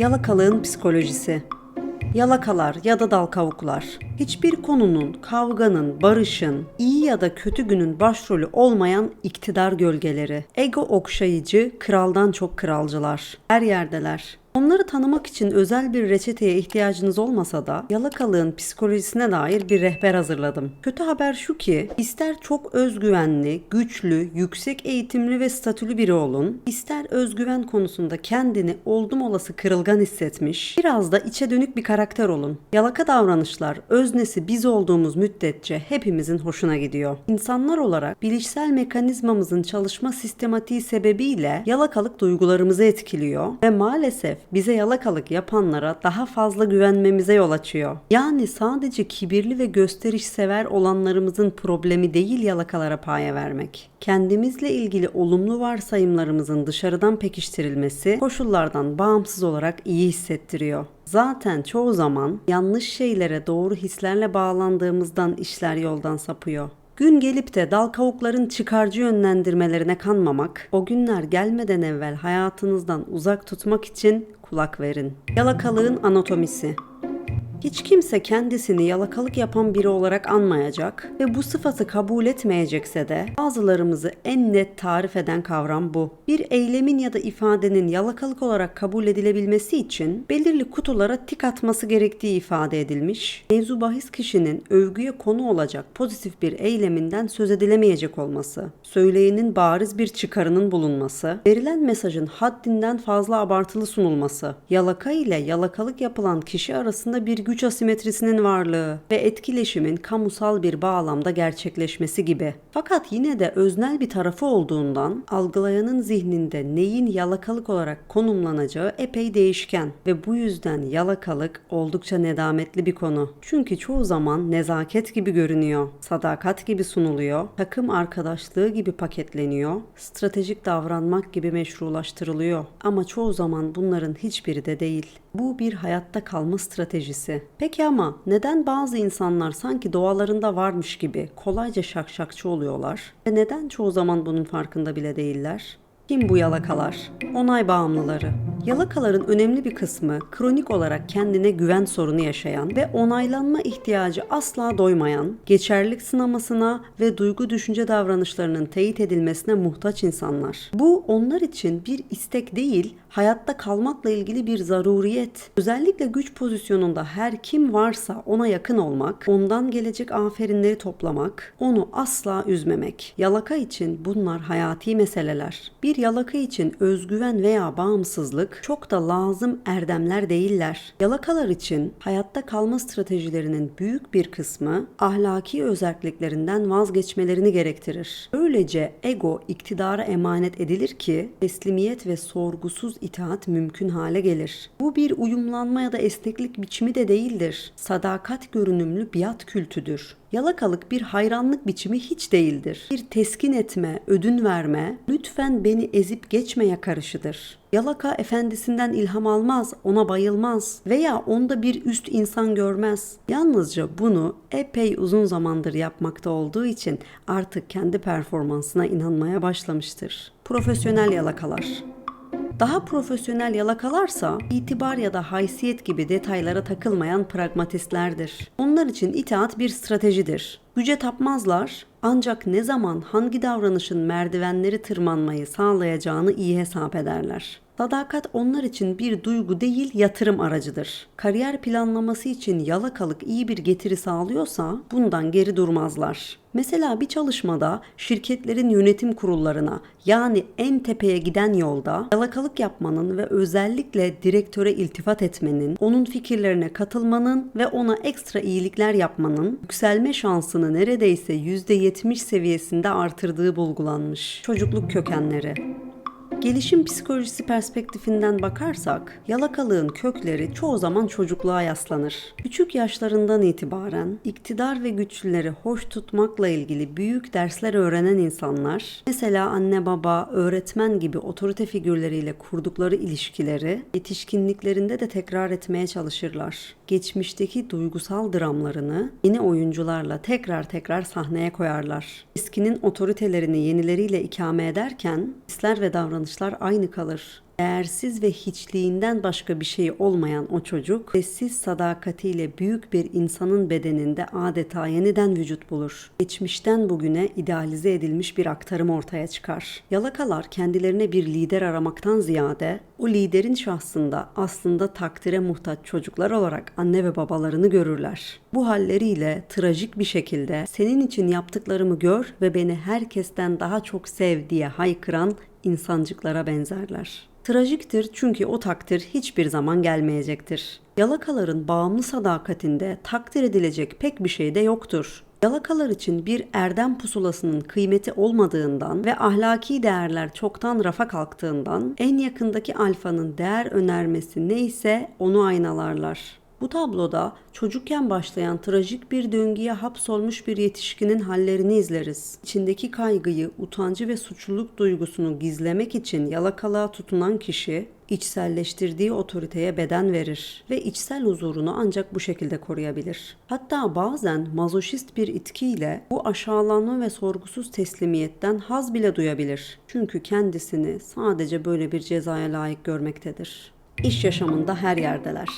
Yalakalığın psikolojisi. Yalakalar ya da dal kavuklar hiçbir konunun, kavganın, barışın, iyi ya da kötü günün başrolü olmayan iktidar gölgeleri. Ego okşayıcı, kraldan çok kralcılar. Her yerdeler. Onları tanımak için özel bir reçeteye ihtiyacınız olmasa da yalakalığın psikolojisine dair bir rehber hazırladım. Kötü haber şu ki ister çok özgüvenli, güçlü, yüksek eğitimli ve statülü biri olun, ister özgüven konusunda kendini oldum olası kırılgan hissetmiş, biraz da içe dönük bir karakter olun. Yalaka davranışlar öznesi biz olduğumuz müddetçe hepimizin hoşuna gidiyor. İnsanlar olarak bilişsel mekanizmamızın çalışma sistematiği sebebiyle yalakalık duygularımızı etkiliyor ve maalesef bize yalakalık yapanlara daha fazla güvenmemize yol açıyor. Yani sadece kibirli ve gösteriş sever olanlarımızın problemi değil yalakalara paye vermek. Kendimizle ilgili olumlu varsayımlarımızın dışarıdan pekiştirilmesi koşullardan bağımsız olarak iyi hissettiriyor. Zaten çoğu zaman yanlış şeylere doğru hislerle bağlandığımızdan işler yoldan sapıyor. Gün gelip de dal kavukların çıkarcı yönlendirmelerine kanmamak, o günler gelmeden evvel hayatınızdan uzak tutmak için kulak verin. Yalakalığın anatomisi hiç kimse kendisini yalakalık yapan biri olarak anmayacak ve bu sıfatı kabul etmeyecekse de bazılarımızı en net tarif eden kavram bu. Bir eylemin ya da ifadenin yalakalık olarak kabul edilebilmesi için belirli kutulara tik atması gerektiği ifade edilmiş. Mevzu bahis kişinin övgüye konu olacak pozitif bir eyleminden söz edilemeyecek olması, söyleyenin bariz bir çıkarının bulunması, verilen mesajın haddinden fazla abartılı sunulması, yalaka ile yalakalık yapılan kişi arasında bir güç asimetrisinin varlığı ve etkileşimin kamusal bir bağlamda gerçekleşmesi gibi. Fakat yine de öznel bir tarafı olduğundan algılayanın zihninde neyin yalakalık olarak konumlanacağı epey değişken ve bu yüzden yalakalık oldukça nedametli bir konu. Çünkü çoğu zaman nezaket gibi görünüyor, sadakat gibi sunuluyor, takım arkadaşlığı gibi paketleniyor, stratejik davranmak gibi meşrulaştırılıyor. Ama çoğu zaman bunların hiçbiri de değil. Bu bir hayatta kalma stratejisi. Peki ama neden bazı insanlar sanki doğalarında varmış gibi kolayca şakşakçı oluyorlar ve neden çoğu zaman bunun farkında bile değiller? Kim bu yalakalar? Onay bağımlıları. Yalakaların önemli bir kısmı kronik olarak kendine güven sorunu yaşayan ve onaylanma ihtiyacı asla doymayan, geçerlilik sınamasına ve duygu düşünce davranışlarının teyit edilmesine muhtaç insanlar. Bu onlar için bir istek değil, hayatta kalmakla ilgili bir zaruriyet. Özellikle güç pozisyonunda her kim varsa ona yakın olmak, ondan gelecek aferinleri toplamak, onu asla üzmemek. Yalaka için bunlar hayati meseleler. Bir yalaka için özgüven veya bağımsızlık çok da lazım erdemler değiller. Yalakalar için hayatta kalma stratejilerinin büyük bir kısmı ahlaki özelliklerinden vazgeçmelerini gerektirir. Böylece ego iktidara emanet edilir ki teslimiyet ve sorgusuz itaat mümkün hale gelir. Bu bir uyumlanma ya da esneklik biçimi de değildir. Sadakat görünümlü biat kültüdür. Yalakalık bir hayranlık biçimi hiç değildir. Bir teskin etme, ödün verme, lütfen beni ezip geçme yakarışıdır. Yalaka efendisinden ilham almaz, ona bayılmaz veya onda bir üst insan görmez. Yalnızca bunu epey uzun zamandır yapmakta olduğu için artık kendi performansına inanmaya başlamıştır. Profesyonel yalakalar daha profesyonel yalakalarsa itibar ya da haysiyet gibi detaylara takılmayan pragmatistlerdir. Onlar için itaat bir stratejidir. Güce tapmazlar ancak ne zaman hangi davranışın merdivenleri tırmanmayı sağlayacağını iyi hesap ederler. Sadakat onlar için bir duygu değil yatırım aracıdır. Kariyer planlaması için yalakalık iyi bir getiri sağlıyorsa bundan geri durmazlar. Mesela bir çalışmada şirketlerin yönetim kurullarına yani en tepeye giden yolda yalakalık yapmanın ve özellikle direktöre iltifat etmenin, onun fikirlerine katılmanın ve ona ekstra iyilikler yapmanın yükselme şansını neredeyse %70 seviyesinde artırdığı bulgulanmış. Çocukluk kökenleri Gelişim psikolojisi perspektifinden bakarsak, yalakalığın kökleri çoğu zaman çocukluğa yaslanır. Küçük yaşlarından itibaren iktidar ve güçlüleri hoş tutmakla ilgili büyük dersler öğrenen insanlar, mesela anne baba, öğretmen gibi otorite figürleriyle kurdukları ilişkileri yetişkinliklerinde de tekrar etmeye çalışırlar. Geçmişteki duygusal dramlarını yeni oyuncularla tekrar tekrar sahneye koyarlar. Eskinin otoritelerini yenileriyle ikame ederken hisler ve davranışlar aynı kalır. Değersiz ve hiçliğinden başka bir şey olmayan o çocuk, sessiz sadakatiyle büyük bir insanın bedeninde adeta yeniden vücut bulur. Geçmişten bugüne idealize edilmiş bir aktarım ortaya çıkar. Yalakalar kendilerine bir lider aramaktan ziyade, o liderin şahsında aslında takdire muhtaç çocuklar olarak anne ve babalarını görürler. Bu halleriyle trajik bir şekilde senin için yaptıklarımı gör ve beni herkesten daha çok sev diye haykıran insancıklara benzerler. Trajiktir çünkü o takdir hiçbir zaman gelmeyecektir. Yalakaların bağımlı sadakatinde takdir edilecek pek bir şey de yoktur. Yalakalar için bir erdem pusulasının kıymeti olmadığından ve ahlaki değerler çoktan rafa kalktığından en yakındaki alfanın değer önermesi neyse onu aynalarlar. Bu tabloda çocukken başlayan trajik bir döngüye hapsolmuş bir yetişkinin hallerini izleriz. İçindeki kaygıyı, utancı ve suçluluk duygusunu gizlemek için yalakalığa tutunan kişi içselleştirdiği otoriteye beden verir ve içsel huzurunu ancak bu şekilde koruyabilir. Hatta bazen mazoşist bir itkiyle bu aşağılanma ve sorgusuz teslimiyetten haz bile duyabilir. Çünkü kendisini sadece böyle bir cezaya layık görmektedir. İş yaşamında her yerdeler.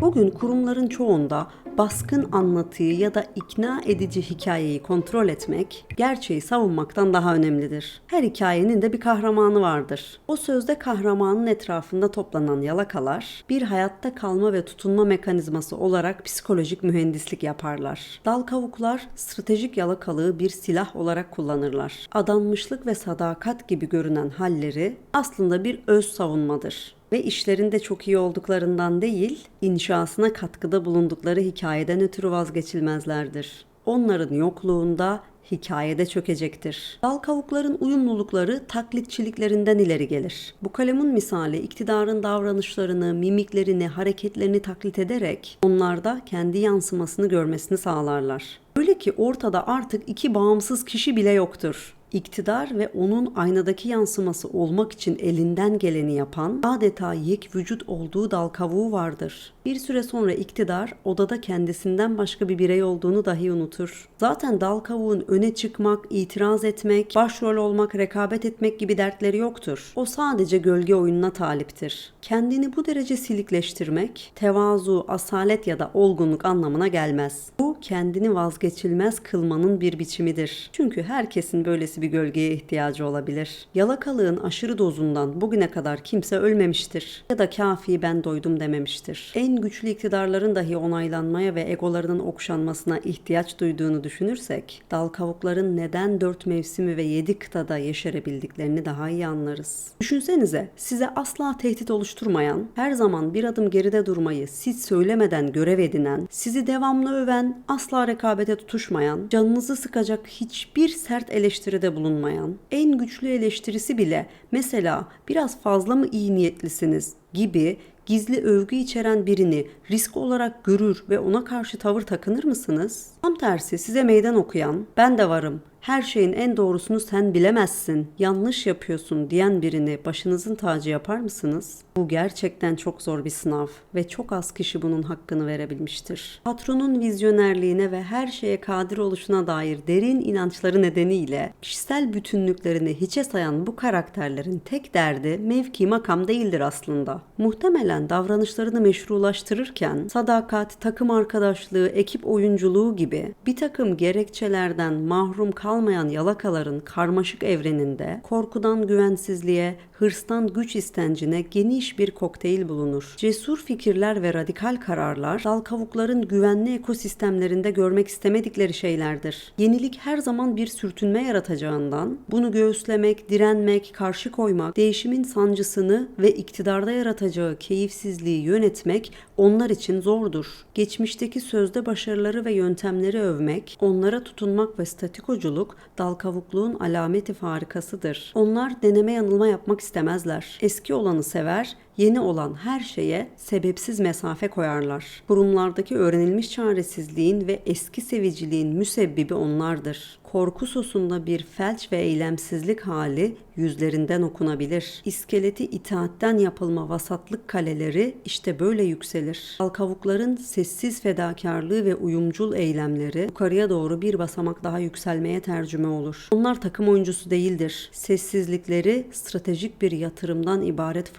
Bugün kurumların çoğunda baskın anlatıyı ya da ikna edici hikayeyi kontrol etmek, gerçeği savunmaktan daha önemlidir. Her hikayenin de bir kahramanı vardır. O sözde kahramanın etrafında toplanan yalakalar, bir hayatta kalma ve tutunma mekanizması olarak psikolojik mühendislik yaparlar. Dal kavuklar stratejik yalakalığı bir silah olarak kullanırlar. Adanmışlık ve sadakat gibi görünen halleri aslında bir öz savunmadır ve işlerinde çok iyi olduklarından değil, inşasına katkıda bulundukları hikayeden ötürü vazgeçilmezlerdir. Onların yokluğunda hikayede çökecektir. Dal kavukların uyumlulukları taklitçiliklerinden ileri gelir. Bu kalemun misali iktidarın davranışlarını, mimiklerini, hareketlerini taklit ederek onlarda kendi yansımasını görmesini sağlarlar. Öyle ki ortada artık iki bağımsız kişi bile yoktur. İktidar ve onun aynadaki yansıması olmak için elinden geleni yapan adeta yek vücut olduğu dal kavuğu vardır. Bir süre sonra iktidar odada kendisinden başka bir birey olduğunu dahi unutur. Zaten dal kavuğun öne çıkmak, itiraz etmek, başrol olmak, rekabet etmek gibi dertleri yoktur. O sadece gölge oyununa taliptir. Kendini bu derece silikleştirmek, tevazu, asalet ya da olgunluk anlamına gelmez. Bu kendini vazgeçilmez kılmanın bir biçimidir. Çünkü herkesin böylesi bir gölgeye ihtiyacı olabilir. Yalakalığın aşırı dozundan bugüne kadar kimse ölmemiştir. Ya da kafi ben doydum dememiştir. En güçlü iktidarların dahi onaylanmaya ve egolarının okşanmasına ihtiyaç duyduğunu düşünürsek, dal kavukların neden dört mevsimi ve yedi kıtada yeşerebildiklerini daha iyi anlarız. Düşünsenize size asla tehdit oluşturmayan, her zaman bir adım geride durmayı siz söylemeden görev edinen, sizi devamlı öven, asla rekabete tutuşmayan, canınızı sıkacak hiçbir sert eleştiride bulunmayan, en güçlü eleştirisi bile mesela biraz fazla mı iyi niyetlisiniz gibi gizli övgü içeren birini risk olarak görür ve ona karşı tavır takınır mısınız? Tam tersi size meydan okuyan, ben de varım, her şeyin en doğrusunu sen bilemezsin, yanlış yapıyorsun diyen birini başınızın tacı yapar mısınız? Bu gerçekten çok zor bir sınav ve çok az kişi bunun hakkını verebilmiştir. Patronun vizyonerliğine ve her şeye kadir oluşuna dair derin inançları nedeniyle kişisel bütünlüklerini hiçe sayan bu karakterlerin tek derdi mevki makam değildir aslında. Muhtemelen davranışlarını meşrulaştırırken sadakat, takım arkadaşlığı, ekip oyunculuğu gibi bir takım gerekçelerden mahrum kalmayan yalakaların karmaşık evreninde korkudan güvensizliğe, hırstan güç istencine geniş bir kokteyl bulunur. Cesur fikirler ve radikal kararlar dal kavukların güvenli ekosistemlerinde görmek istemedikleri şeylerdir. Yenilik her zaman bir sürtünme yaratacağından bunu göğüslemek, direnmek, karşı koymak, değişimin sancısını ve iktidarda yaratacağı keyifsizliği yönetmek onlar için zordur. Geçmişteki sözde başarıları ve yöntemleri övmek, onlara tutunmak ve statikoculuk dal kavukluğun alameti farikasıdır. Onlar deneme yanılma yapmak istemezler. Eski olanı sever, yeni olan her şeye sebepsiz mesafe koyarlar. Kurumlardaki öğrenilmiş çaresizliğin ve eski seviciliğin müsebbibi onlardır. Korku sosunda bir felç ve eylemsizlik hali yüzlerinden okunabilir. İskeleti itaatten yapılma vasatlık kaleleri işte böyle yükselir. Alkavukların sessiz fedakarlığı ve uyumcul eylemleri yukarıya doğru bir basamak daha yükselmeye tercüme olur. Onlar takım oyuncusu değildir. Sessizlikleri stratejik bir yatırımdan ibaret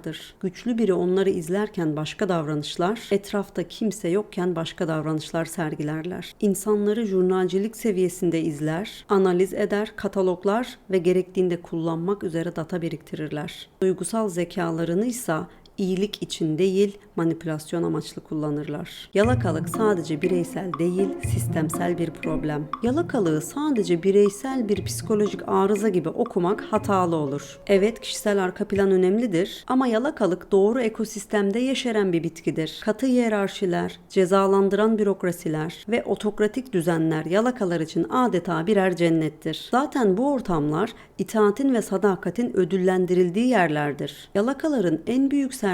fırsatçılardır. Güçlü biri onları izlerken başka davranışlar, etrafta kimse yokken başka davranışlar sergilerler. İnsanları jurnalcilik seviyesinde izler, analiz eder, kataloglar ve gerektiğinde kullanmak üzere data biriktirirler. Duygusal zekalarını ise iyilik için değil, manipülasyon amaçlı kullanırlar. Yalakalık sadece bireysel değil, sistemsel bir problem. Yalakalığı sadece bireysel bir psikolojik arıza gibi okumak hatalı olur. Evet, kişisel arka plan önemlidir ama yalakalık doğru ekosistemde yeşeren bir bitkidir. Katı hiyerarşiler, cezalandıran bürokrasiler ve otokratik düzenler yalakalar için adeta birer cennettir. Zaten bu ortamlar itaatin ve sadakatin ödüllendirildiği yerlerdir. Yalakaların en büyük sermayesi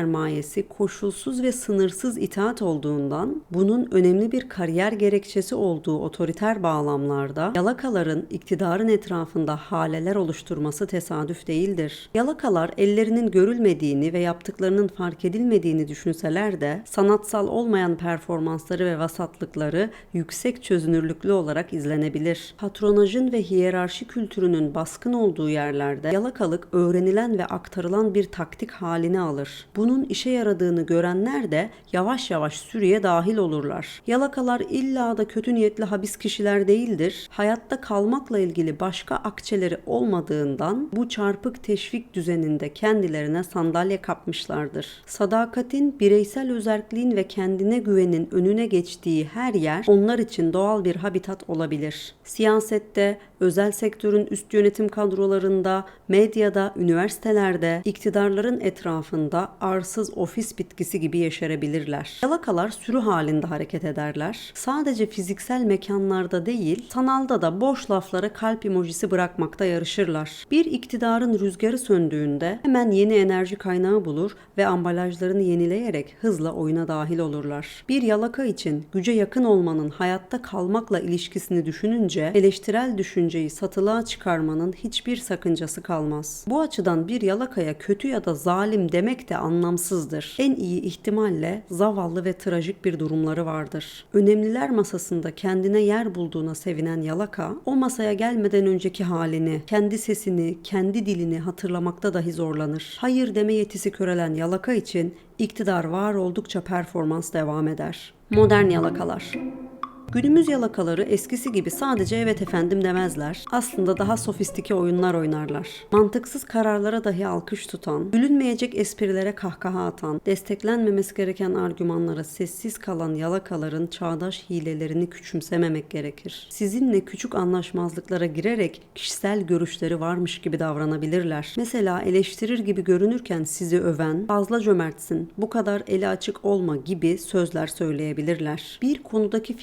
koşulsuz ve sınırsız itaat olduğundan bunun önemli bir kariyer gerekçesi olduğu otoriter bağlamlarda yalakaların iktidarın etrafında haleler oluşturması tesadüf değildir. Yalakalar ellerinin görülmediğini ve yaptıklarının fark edilmediğini düşünseler de sanatsal olmayan performansları ve vasatlıkları yüksek çözünürlüklü olarak izlenebilir. Patronajın ve hiyerarşi kültürünün baskın olduğu yerlerde yalakalık öğrenilen ve aktarılan bir taktik haline alır. Bunun işe yaradığını görenler de yavaş yavaş sürüye dahil olurlar. Yalakalar illa da kötü niyetli habis kişiler değildir. Hayatta kalmakla ilgili başka akçeleri olmadığından bu çarpık teşvik düzeninde kendilerine sandalye kapmışlardır. Sadakatin, bireysel özerkliğin ve kendine güvenin önüne geçtiği her yer onlar için doğal bir habitat olabilir. Siyasette, özel sektörün üst yönetim kadrolarında, medyada, üniversitelerde, iktidarların etrafında arsız ofis bitkisi gibi yeşerebilirler. Yalakalar sürü halinde hareket ederler. Sadece fiziksel mekanlarda değil, sanalda da boş laflara kalp emojisi bırakmakta yarışırlar. Bir iktidarın rüzgarı söndüğünde hemen yeni enerji kaynağı bulur ve ambalajlarını yenileyerek hızla oyuna dahil olurlar. Bir yalaka için güce yakın olmanın hayatta kalmakla ilişkisini düşününce eleştirel düşünceyi satılığa çıkarmanın hiçbir sakıncası kalmaz. Bu açıdan bir yalakaya kötü ya da zalim demek de anlamsızdır. En iyi ihtimalle zavallı ve trajik bir durumları vardır. Önemliler masasında kendine yer bulduğuna sevinen yalaka, o masaya gelmeden önceki halini, kendi sesini, kendi dilini hatırlamakta dahi zorlanır. Hayır deme yetisi körelen yalaka için iktidar var oldukça performans devam eder. Modern yalakalar Günümüz yalakaları eskisi gibi sadece evet efendim demezler. Aslında daha sofistike oyunlar oynarlar. Mantıksız kararlara dahi alkış tutan, gülünmeyecek esprilere kahkaha atan, desteklenmemesi gereken argümanlara sessiz kalan yalakaların çağdaş hilelerini küçümsememek gerekir. Sizinle küçük anlaşmazlıklara girerek kişisel görüşleri varmış gibi davranabilirler. Mesela eleştirir gibi görünürken sizi öven, fazla cömertsin, bu kadar eli açık olma gibi sözler söyleyebilirler. Bir konudaki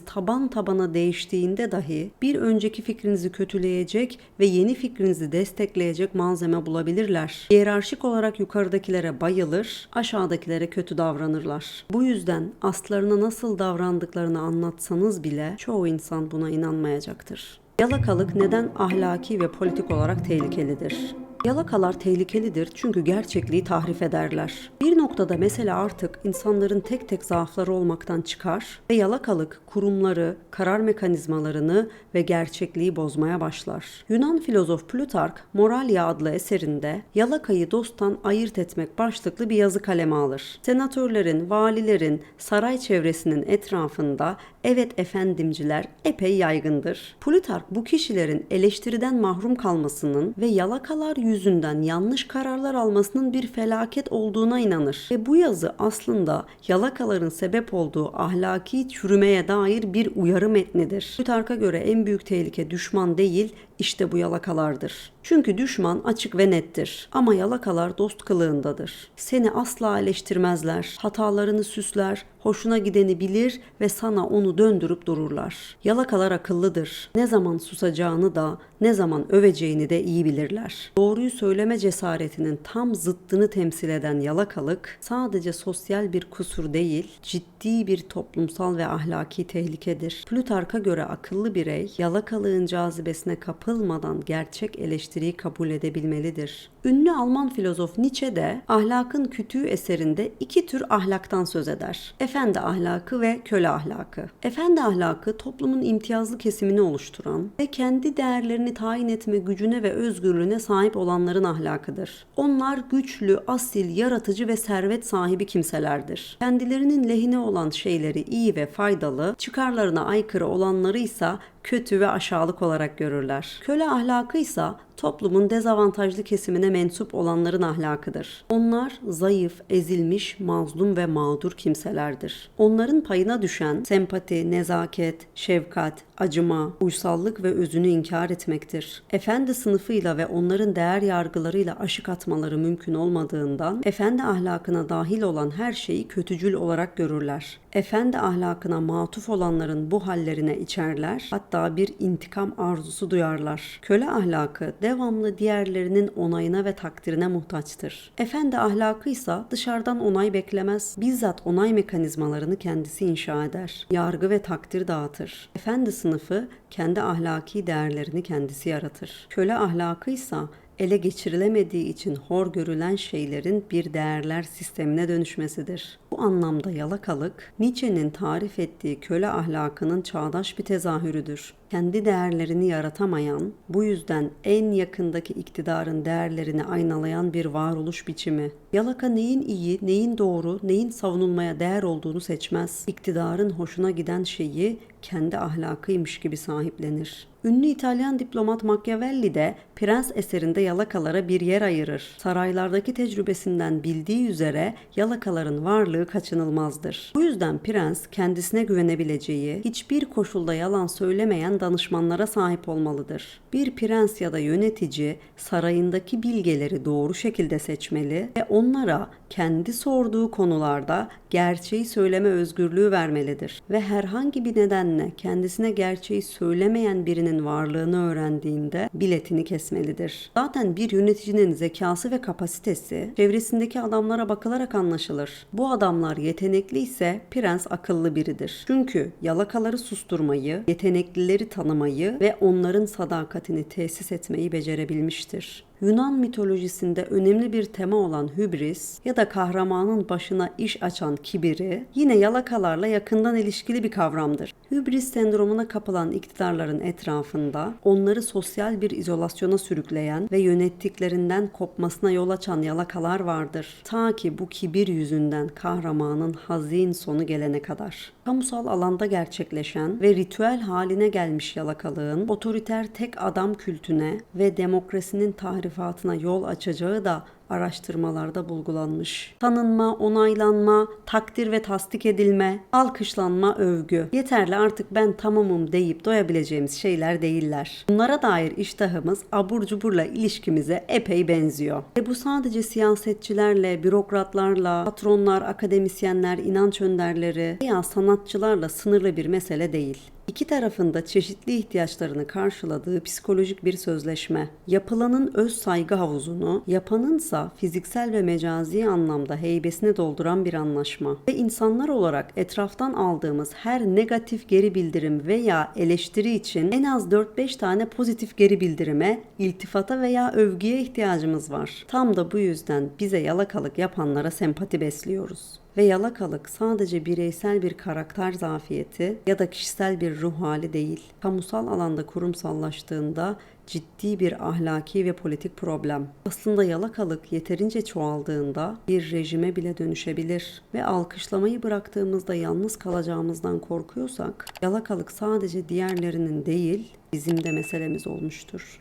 fikriniz taban tabana değiştiğinde dahi bir önceki fikrinizi kötüleyecek ve yeni fikrinizi destekleyecek malzeme bulabilirler. Hiyerarşik olarak yukarıdakilere bayılır, aşağıdakilere kötü davranırlar. Bu yüzden aslarına nasıl davrandıklarını anlatsanız bile çoğu insan buna inanmayacaktır. Yalakalık neden ahlaki ve politik olarak tehlikelidir? Yalakalar tehlikelidir çünkü gerçekliği tahrif ederler. Bir noktada mesela artık insanların tek tek zaafları olmaktan çıkar ve yalakalık kurumları, karar mekanizmalarını ve gerçekliği bozmaya başlar. Yunan filozof Plutark, Moralia adlı eserinde yalakayı dosttan ayırt etmek başlıklı bir yazı kaleme alır. Senatörlerin, valilerin, saray çevresinin etrafında evet efendimciler epey yaygındır. Plutark bu kişilerin eleştiriden mahrum kalmasının ve yalakalar yüzünden yanlış kararlar almasının bir felaket olduğuna inanır. Ve bu yazı aslında yalakaların sebep olduğu ahlaki çürümeye dair bir uyarı metnidir. Plutark'a göre en büyük tehlike düşman değil, işte bu yalakalardır. Çünkü düşman açık ve nettir. Ama yalakalar dost kılığındadır. Seni asla eleştirmezler. Hatalarını süsler, hoşuna gideni bilir ve sana onu döndürüp dururlar. Yalakalar akıllıdır. Ne zaman susacağını da ne zaman öveceğini de iyi bilirler. Doğruyu söyleme cesaretinin tam zıttını temsil eden yalakalık sadece sosyal bir kusur değil, ciddi bir toplumsal ve ahlaki tehlikedir. Plutark'a göre akıllı birey yalakalığın cazibesine kapılmadan gerçek eleştiriyi kabul edebilmelidir. Ünlü Alman filozof Nietzsche de Ahlakın Kütüğü eserinde iki tür ahlaktan söz eder. Efendi ahlakı ve köle ahlakı. Efendi ahlakı toplumun imtiyazlı kesimini oluşturan ve kendi değerlerini tayin etme gücüne ve özgürlüğüne sahip olanların ahlakıdır. Onlar güçlü, asil, yaratıcı ve servet sahibi kimselerdir. Kendilerinin lehine olan şeyleri iyi ve faydalı, çıkarlarına aykırı olanları ise kötü ve aşağılık olarak görürler. Köle ahlakı ise toplumun dezavantajlı kesimine mensup olanların ahlakıdır. Onlar zayıf, ezilmiş, mazlum ve mağdur kimselerdir. Onların payına düşen sempati, nezaket, şefkat, acıma, uysallık ve özünü inkar etmektir. Efendi sınıfıyla ve onların değer yargılarıyla aşık atmaları mümkün olmadığından efendi ahlakına dahil olan her şeyi kötücül olarak görürler. Efendi ahlakına matuf olanların bu hallerine içerler, hatta bir intikam arzusu duyarlar. Köle ahlakı devamlı diğerlerinin onayına ve takdirine muhtaçtır. Efendi ahlakı ise dışarıdan onay beklemez, bizzat onay mekanizmalarını kendisi inşa eder. Yargı ve takdir dağıtır. Efendi sınıfı kendi ahlaki değerlerini kendisi yaratır. Köle ahlakı ise ele geçirilemediği için hor görülen şeylerin bir değerler sistemine dönüşmesidir. Bu anlamda yalakalık, Nietzsche'nin tarif ettiği köle ahlakının çağdaş bir tezahürüdür. Kendi değerlerini yaratamayan, bu yüzden en yakındaki iktidarın değerlerini aynalayan bir varoluş biçimi. Yalaka neyin iyi, neyin doğru, neyin savunulmaya değer olduğunu seçmez. İktidarın hoşuna giden şeyi kendi ahlakıymış gibi sahiplenir. Ünlü İtalyan diplomat Machiavelli de Prens eserinde yalakalara bir yer ayırır. Saraylardaki tecrübesinden bildiği üzere yalakaların varlığı kaçınılmazdır. Bu yüzden prens kendisine güvenebileceği, hiçbir koşulda yalan söylemeyen danışmanlara sahip olmalıdır. Bir prens ya da yönetici sarayındaki bilgeleri doğru şekilde seçmeli ve onlara kendi sorduğu konularda gerçeği söyleme özgürlüğü vermelidir ve herhangi bir nedenle kendisine gerçeği söylemeyen birinin varlığını öğrendiğinde biletini kesmelidir. Zaten bir yöneticinin zekası ve kapasitesi çevresindeki adamlara bakılarak anlaşılır. Bu adamlar yetenekli ise prens akıllı biridir. Çünkü yalakaları susturmayı, yeteneklileri tanımayı ve onların sadakatini tesis etmeyi becerebilmiştir. Yunan mitolojisinde önemli bir tema olan hübris ya da kahramanın başına iş açan kibiri yine yalakalarla yakından ilişkili bir kavramdır. Hübris sendromuna kapılan iktidarların etrafında onları sosyal bir izolasyona sürükleyen ve yönettiklerinden kopmasına yol açan yalakalar vardır. Ta ki bu kibir yüzünden kahramanın hazin sonu gelene kadar. Kamusal alanda gerçekleşen ve ritüel haline gelmiş yalakalığın otoriter tek adam kültüne ve demokrasinin tahrifatına yol açacağı da araştırmalarda bulgulanmış. Tanınma, onaylanma, takdir ve tasdik edilme, alkışlanma, övgü. Yeterli artık ben tamamım deyip doyabileceğimiz şeyler değiller. Bunlara dair iştahımız abur cuburla ilişkimize epey benziyor. Ve bu sadece siyasetçilerle, bürokratlarla, patronlar, akademisyenler, inanç önderleri veya sanatçılarla sınırlı bir mesele değil. İki tarafında çeşitli ihtiyaçlarını karşıladığı psikolojik bir sözleşme. Yapılanın öz saygı havuzunu, yapanınsa fiziksel ve mecazi anlamda heybesini dolduran bir anlaşma. Ve insanlar olarak etraftan aldığımız her negatif geri bildirim veya eleştiri için en az 4-5 tane pozitif geri bildirime, iltifata veya övgüye ihtiyacımız var. Tam da bu yüzden bize yalakalık yapanlara sempati besliyoruz. Ve yalakalık sadece bireysel bir karakter zafiyeti ya da kişisel bir ruh hali değil. Kamusal alanda kurumsallaştığında ciddi bir ahlaki ve politik problem. Aslında yalakalık yeterince çoğaldığında bir rejime bile dönüşebilir ve alkışlamayı bıraktığımızda yalnız kalacağımızdan korkuyorsak yalakalık sadece diğerlerinin değil bizim de meselemiz olmuştur.